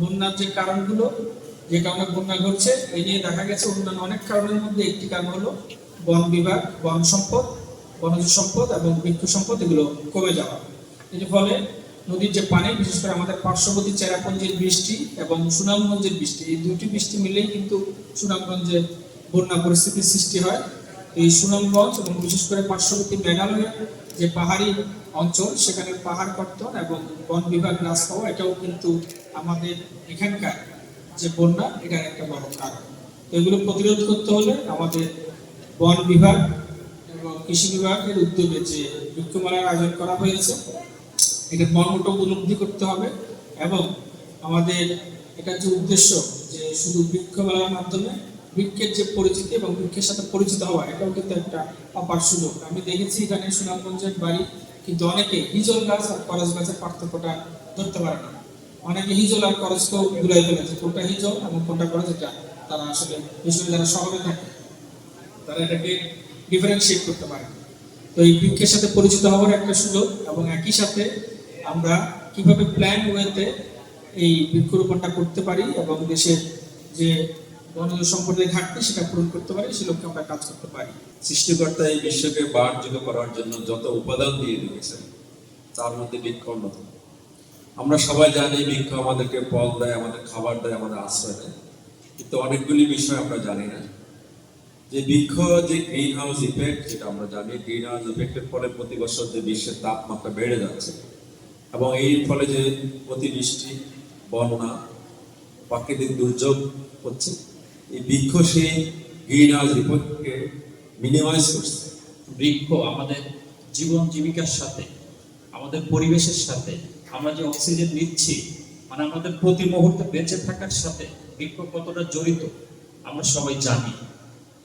বন্যার যে কারণগুলো, যে কারণে বন্যা ঘটছে, এই নিয়ে দেখা গেছে অন্যান্য অনেক কারণের মধ্যে একটি কারণ হলো বন বিভাগ, বন সম্পদ, বনজ সম্পদ এবং বৃক্ষ সম্পদ, এগুলো কমে যাওয়া। এর ফলে নদীর যে পানি, বিশেষ করে আমাদের পার্শ্ববর্তী চেরাপুঞ্জির বৃষ্টি এবং সুনামগঞ্জের বৃষ্টি, এই দুটি বৃষ্টি মিলেই কিন্তু সুনামগঞ্জে বন্যা পরিস্থিতির সৃষ্টি হয়। এই সুনামগঞ্জ এবং বিশেষ করে পার্শ্ববর্তী মেঘালয়ের যে পাহাড়ি অঞ্চল, সেখানে পাহাড় কর্তন এবং বন বিভাগ হ্রাস পাওয়া এটাও কিন্তু আমাদের এখানকার যে বন্যা, এটার একটা বড় কারণ। তো এগুলো প্রতিরোধ করতে হলে আমাদের বন বিভাগ এবং কৃষি বিভাগের উদ্যোগে যে বৃক্ষমেলার আয়োজন করা হয়েছে, এটা মর্মটা উপলব্ধি করতে হবে এবং আমাদের এটা যে উদ্দেশ্য যে শুধু বৃক্ষ মেলার মাধ্যমে বৃক্ষের যে পরিচিতি এবং বৃক্ষের সাথে পরিচিত হওয়া, এটাও কিন্তু একটা অপার সুযোগ। আমি দেখেছি এখানে সুনামগঞ্জের বাড়ি, কিন্তু অনেকে হিজল গাছ আর করজ গাছের পার্থক্যটা ধরতে পারে না। অনেকে হিজল আর করজকেও ঘুরাই ফেলেছে, কোনটা হিজল এবং কোনটা করজ এটা তারা আসলে বিশেষ যারা শহরে থাকে, তারা এটাকে ডিফারেন্সিয়েট করতে পারে। তো এই বৃক্ষের সাথে পরিচিত হওয়ার একটা সুযোগ এবং একই সাথে আমরা কীভাবে প্ল্যান ওয়েতে এই বৃক্ষরোপণটা করতে পারি এবং দেশের যে বনজ সম্পদের ঘাটতি সেটা পূরণ করতে পারি সে লক্ষ্যে আমরা কাজ করতে পারি। সৃষ্টিকর্তা এই বিশ্বকে বারযোগ্য করার জন্য যত উপাদান দিয়ে দিয়েছেন, তার মধ্যে বৃক্ষ অন্যতম আমরা সবাই জানি বৃক্ষ আমাদেরকে ফল দেয়, আমাদের খাবার দেয়, আমাদের আশ্রয় দেয়। কিন্তু অনেকগুলি বিষয় আমরা জানি না। যে বৃক্ষ যে গ্রিন হাউস ইফেক্ট যেটা আমরা জানি গ্রিন হাউস ইফেক্টের ফলে প্রতি বছর যে বিশ্বের তাপমাত্রা বেড়ে যাচ্ছে এবং এই ফলে যে অতিবৃষ্টি, বন্যা, প্রাকৃতিক দুর্যোগ হচ্ছে এই বৃক্ষ সেই গ্রিন হাউস ইফেক্টকে মিনিমাইজ করছে। বৃক্ষ আমাদের জীবন জীবিকার সাথে, আমাদের পরিবেশের সাথে, আমরা যে অক্সিজেন নিচ্ছি মানে আমাদের প্রতি মুহূর্তে বেঁচে থাকার সাথে বৃক্ষ কতটা জড়িত, আমরা সবাই জানি।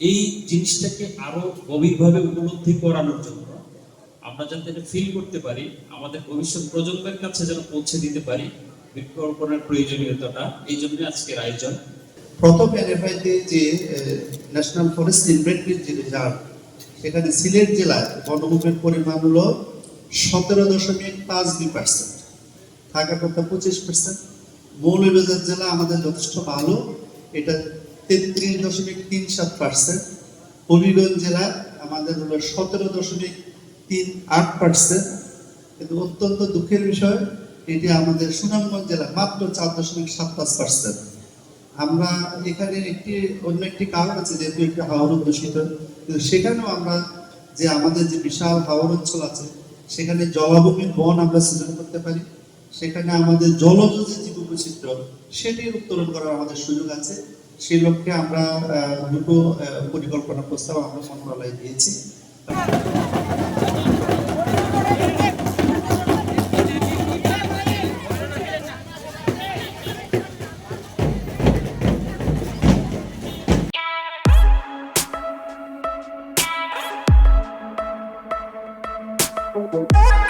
এই জিনিসটাকে আরও গভীরভাবে উপলব্ধি করানোর জন্য আমরা যাতে এটা ফিল করতে পারি, আমাদের ভবিষ্যৎ প্রজন্মের কাছে যেন পৌঁছে দিতে পারি বৃক্ষরোপণের প্রয়োজনীয়তাটা, এই জন্য আজকের আয়োজন। প্রথম এনএফআইতে যে ন্যাশনাল ফরেস্ট ইনভেন্টরি যে রিজার্ভ সেখানে সিলেট জেলায় বনভূমির পরিমাণ হলো সতেরো দশমিক পাঁচ দুই পার্সেন্ট থাকার কথা পঁচিশ পার্সেন্ট মৌলভীবাজার জেলা আমাদের যথেষ্ট ভালো, এটা তেত্রিশ দশমিক তিন সাত পার্সেন্ট হবিগঞ্জ জেলা আমাদের হলো সতেরো দশমিক তিন আট পার্সেন্ট কিন্তু অত্যন্ত দুঃখের বিষয়, এটি আমাদের সুনামগঞ্জ জেলা মাত্র চার দশমিক সাত পাঁচ পার্সেন্ট আমরা এখানে একটি, অন্য একটি কারণ আছে যেহেতু একটি হাওর দূষিত সেখানেও আমরা যে আমাদের যে বিশাল হাওর অঞ্চল আছে, সেখানে জলাভূমির বন আমরা সৃজন করতে পারি। সেখানে আমাদের জলজ যে জীববৈচিত্র্য, সেটি উত্তরণ করার আমাদের সুযোগ আছে। সেই লক্ষ্যে আমরা দুটো পরিকল্পনা প্রস্তাব আমরা মন্ত্রণালয়ে দিয়েছি। Música